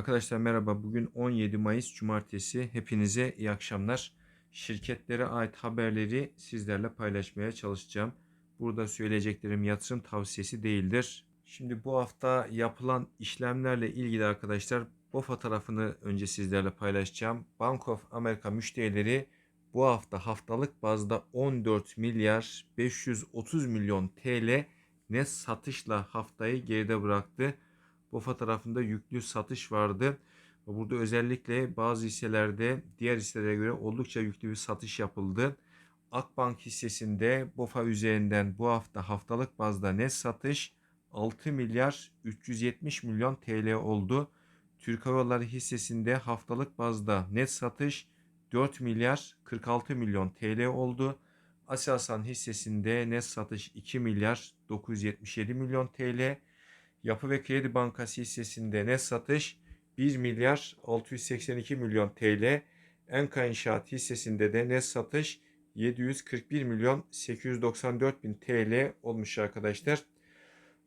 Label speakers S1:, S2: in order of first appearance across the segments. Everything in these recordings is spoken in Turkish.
S1: Arkadaşlar merhaba. Bugün 17 Mayıs Cumartesi. Hepinize iyi akşamlar. Şirketlere ait haberleri sizlerle paylaşmaya çalışacağım. Burada söyleyeceklerim yatırım tavsiyesi değildir. Şimdi bu hafta yapılan işlemlerle ilgili arkadaşlar BOFA tarafını önce sizlerle paylaşacağım. Bank of America müşterileri bu hafta haftalık bazda 14 milyar 530 milyon TL net satışla haftayı geride bıraktı. BOFA tarafında yüklü satış vardı. Burada özellikle bazı hisselerde diğer hisselere göre oldukça yüklü bir satış yapıldı. Akbank hissesinde BOFA üzerinden bu hafta haftalık bazda net satış 6 milyar 370 milyon TL oldu. Türk Hava Yolları hissesinde haftalık bazda net satış 4 milyar 46 milyon TL oldu. Aselsan hissesinde net satış 2 milyar 977 milyon TL. Yapı ve Kredi Bankası hissesinde net satış 1 milyar 682 milyon TL. Enka İnşaat hissesinde de net satış 741 milyon 894 bin TL olmuş arkadaşlar.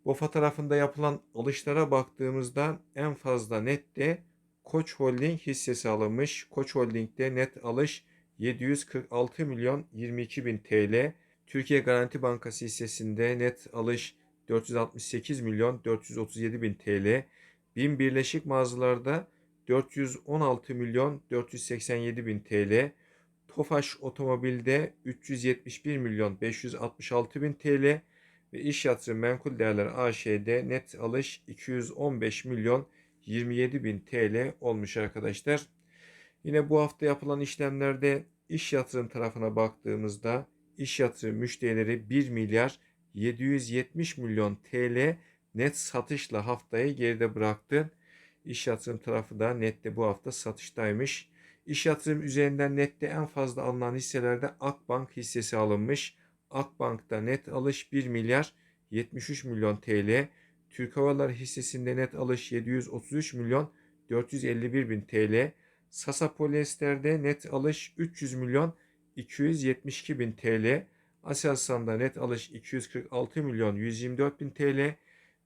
S1: BOFA tarafında yapılan alışlara baktığımızda en fazla nette Koç Holding hissesi alınmış. Koç Holding'de net alış 746 milyon 22 bin TL. Türkiye Garanti Bankası hissesinde net alış 468 milyon 437 bin TL. BİM Birleşik Mağazalarda 416 milyon 487 bin TL. Tofaş Otomobil'de 371 milyon 566 bin TL ve İş Yatırım Menkul Değerler AŞ'de net alış 215 milyon 27 bin TL olmuş arkadaşlar. Yine bu hafta yapılan işlemlerde iş yatırım tarafına baktığımızda iş yatırım müşterileri 1 milyar 770 milyon TL net satışla haftayı geride bıraktı. İş yatırım tarafı da nette bu hafta satıştaymış. İş yatırım üzerinden nette en fazla alınan hisselerde Akbank hissesi alınmış. Akbank'ta net alış 1 milyar 73 milyon TL. Türk Hava Yolları hissesinde net alış 733 milyon 451 bin TL. Sasa Polyester'de net alış 300 milyon 272 bin TL. Aselsan'da net alış 246 milyon 124 bin TL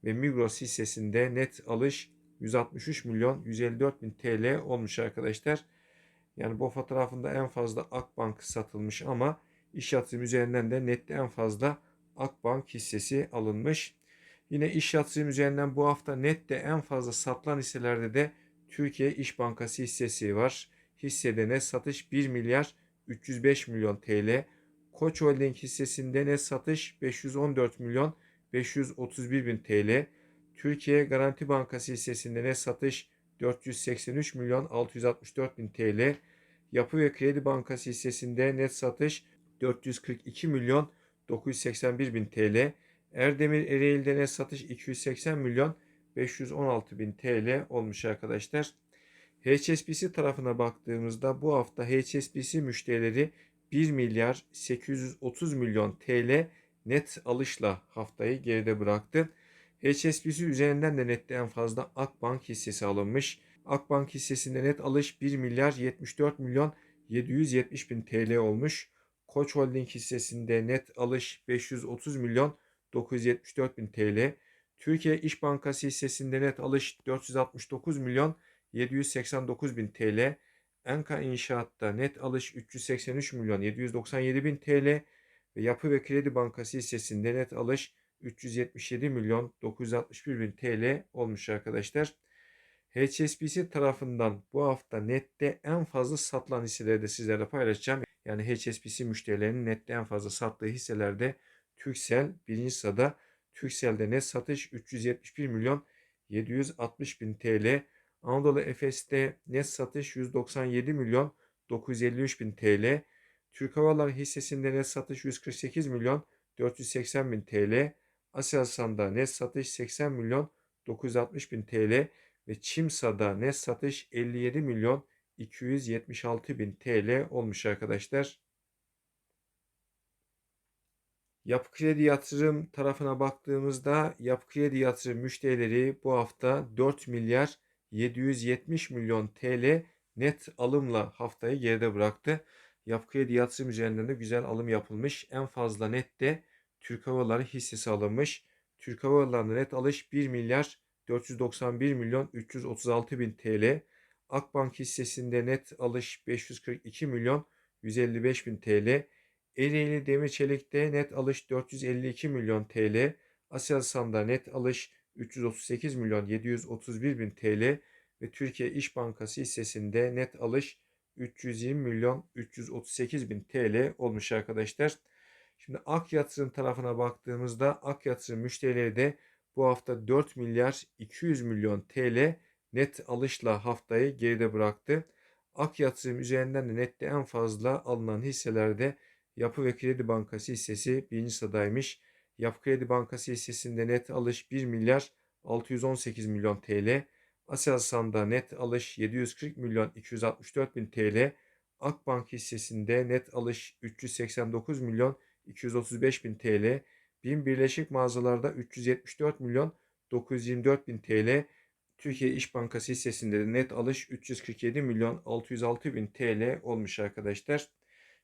S1: ve Migros hissesinde net alış 163 milyon 154 bin TL olmuş arkadaşlar. Yani bu fotoğrafında en fazla Akbank satılmış ama iş yatırım üzerinden de nette en fazla Akbank hissesi alınmış. Yine iş yatırım üzerinden bu hafta nette en fazla satılan hisselerde de Türkiye İş Bankası hissesi var. Hissede net satış 1 milyar 305 milyon TL. Koç Holding hissesinde net satış 514 milyon 531 bin TL. Türkiye Garanti Bankası hissesinde net satış 483 milyon 664 bin TL. Yapı ve Kredi Bankası hissesinde net satış 442 milyon 981 bin TL. Erdemir Ereğli'de net satış 280 milyon 516 bin TL olmuş arkadaşlar. HSBC tarafına baktığımızda bu hafta HSBC müşterileri 1 milyar 830 milyon TL net alışla haftayı geride bıraktı. HSBC üzerinden de nette en fazla Akbank hissesi alınmış. Akbank hissesinde net alış 1 milyar 74 milyon 770 bin TL olmuş. Koç Holding hissesinde net alış 530 milyon 974 bin TL. Türkiye İş Bankası hissesinde net alış 469 milyon 789 bin TL. Enka İnşaat'ta net alış 383 milyon 797 bin TL ve Yapı ve Kredi Bankası hissesinde net alış 377 milyon 961 bin TL olmuş arkadaşlar. HSBC tarafından bu hafta nette en fazla satılan hisseleri de sizlerle paylaşacağım. Yani HSBC müşterilerinin nette en fazla sattığı hisselerde Türksel birinci sırada. Türksel'de net satış 371 milyon 760 bin TL. Anadolu Efes'te net satış 197 milyon 953 bin TL. Türk Hava hissesinde net satış 148 milyon 480 bin TL. Aselsan'da net satış 80 milyon 960 bin TL ve Çimsa'da net satış 57 milyon 276 bin TL olmuş arkadaşlar. Yapı Kredi Yatırım tarafına baktığımızda Yapı Kredi Yatırım müşterileri bu hafta 4 milyar 770 milyon TL net alımla haftayı geride bıraktı. Yapı Kredi Yatırım üzerinden de güzel alım yapılmış. En fazla net de Türk Hava Yolları hissesi alınmış. Türk Hava Yolları'nda net alış 1 milyar 491 milyon 336 bin TL. Akbank hissesinde net alış 542 milyon 155 bin TL. Ereğli Demir Çelik'te net alış 452 milyon TL. Aselsan'da net alış 338 milyon 731 bin TL ve Türkiye İş Bankası hissesinde net alış 320 milyon 338 bin TL olmuş arkadaşlar. Şimdi Ak Yatırım tarafına baktığımızda Ak Yatırım müşterileri de bu hafta 4 milyar 200 milyon TL net alışla haftayı geride bıraktı. Ak Yatırım üzerinden de nette en fazla alınan hisselerde Yapı ve Kredi Bankası hissesi birinci sıradaymış. Yapı Kredi Bankası hissesinde net alış 1 milyar 618 milyon TL. Aselsan'da net alış 740 milyon 264 bin TL. Akbank hissesinde net alış 389 milyon 235 bin TL. BİM Birleşik Mağazalarda 374 milyon 924 bin TL. Türkiye İş Bankası hissesinde de net alış 347 milyon 606 bin TL olmuş arkadaşlar.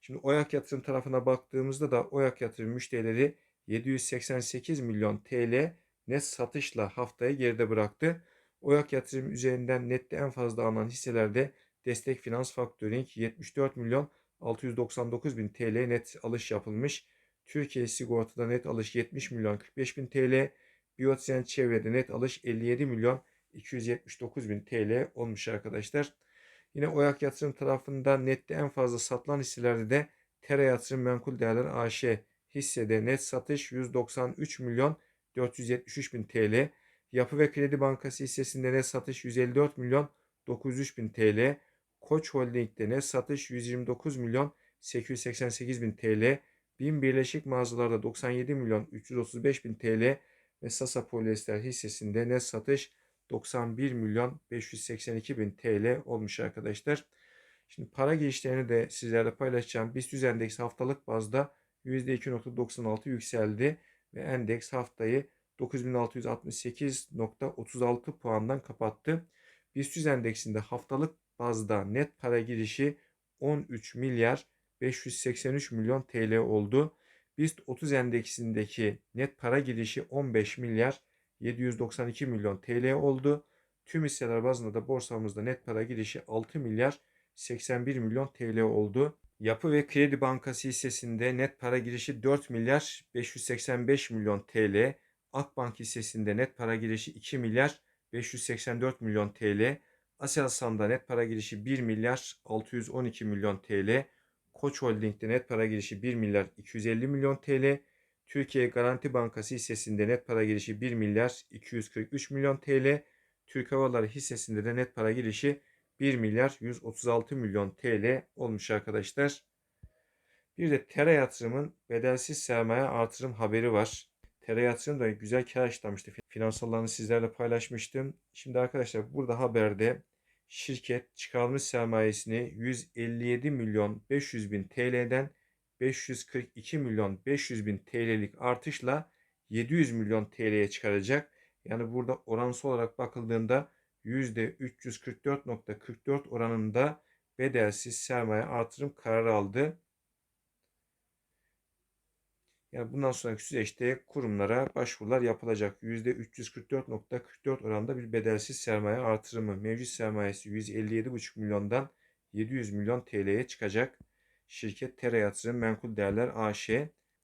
S1: Şimdi Oyak Yatırım tarafına baktığımızda da Oyak Yatırım müşterileri 788 milyon TL net satışla haftayı geride bıraktı. Oyak Yatırım üzerinden nette en fazla alınan hisselerde Destek Finans Factoring 74 milyon 699 bin TL net alış yapılmış. Türkiye Sigorta'da net alış 70 milyon 45 bin TL. Biyotizen Çevre'de net alış 57 milyon 279 bin TL olmuş arkadaşlar. Yine Oyak Yatırım tarafından nette en fazla satılan hisselerde de Tera Yatırım Menkul Değerler AŞ hissede net satış 193 milyon 473 bin TL. Yapı ve Kredi Bankası hissesinde net satış 154 milyon 903 bin TL. Koç Holding'de net satış 129 milyon 888 bin TL. BİM Birleşik Mağazalarda 97 milyon 335 bin TL ve Sasa Polyester hissesinde net satış 91 milyon 582 bin TL olmuş arkadaşlar. Şimdi para girişlerini de sizlerle paylaşacağım. BIST endeks haftalık bazda %2.96 yükseldi ve endeks haftayı 9668.36 puandan kapattı. BIST endeksinde haftalık bazda net para girişi 13 milyar 583 milyon TL oldu. BIST 30 endeksindeki net para girişi 15 milyar 792 milyon TL oldu. Tüm hisseler bazında da borsamızda net para girişi 6 milyar 81 milyon TL oldu. Yapı ve Kredi Bankası hissesinde net para girişi 4 milyar 585 milyon TL. Akbank hissesinde net para girişi 2 milyar 584 milyon TL. Aselsan'da net para girişi 1 milyar 612 milyon TL. Koç Holding'de net para girişi 1 milyar 250 milyon TL. Türkiye Garanti Bankası hissesinde net para girişi 1 milyar 243 milyon TL. Türk Havaları hissesinde de net para girişi 1 milyar 136 milyon TL olmuş arkadaşlar. Bir de Tera Yatırım'ın bedelsiz sermaye artırım haberi var. Tera Yatırım da güzel kar açlamıştı. Finansallarını sizlerle paylaşmıştım. Şimdi arkadaşlar burada haberde şirket çıkarılmış sermayesini 157 milyon 500 bin TL'den 542 milyon 500 bin TL'lik artışla 700 milyon TL'ye çıkaracak. Yani burada oransal olarak bakıldığında %344.44 oranında bedelsiz sermaye artırım kararı aldı. Yani bundan sonraki süreçte kurumlara başvurular yapılacak. %344.44 oranında bir bedelsiz sermaye artırımı. Mevcut sermayesi 157,5 milyondan 700 milyon TL'ye çıkacak. Şirket Tera Yatırım Menkul Değerler AŞ.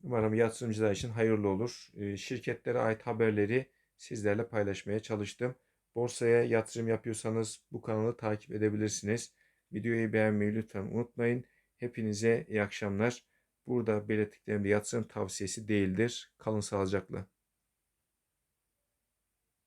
S1: Umarım yatırımcılar için hayırlı olur. Ee, şirketlere ait haberleri sizlerle paylaşmaya çalıştım. Borsaya yatırım yapıyorsanız bu kanalı takip edebilirsiniz. Videoyu beğenmeyi lütfen unutmayın. Hepinize iyi akşamlar. Burada belirttiklerim de yatırım tavsiyesi değildir. Kalın sağlıcakla.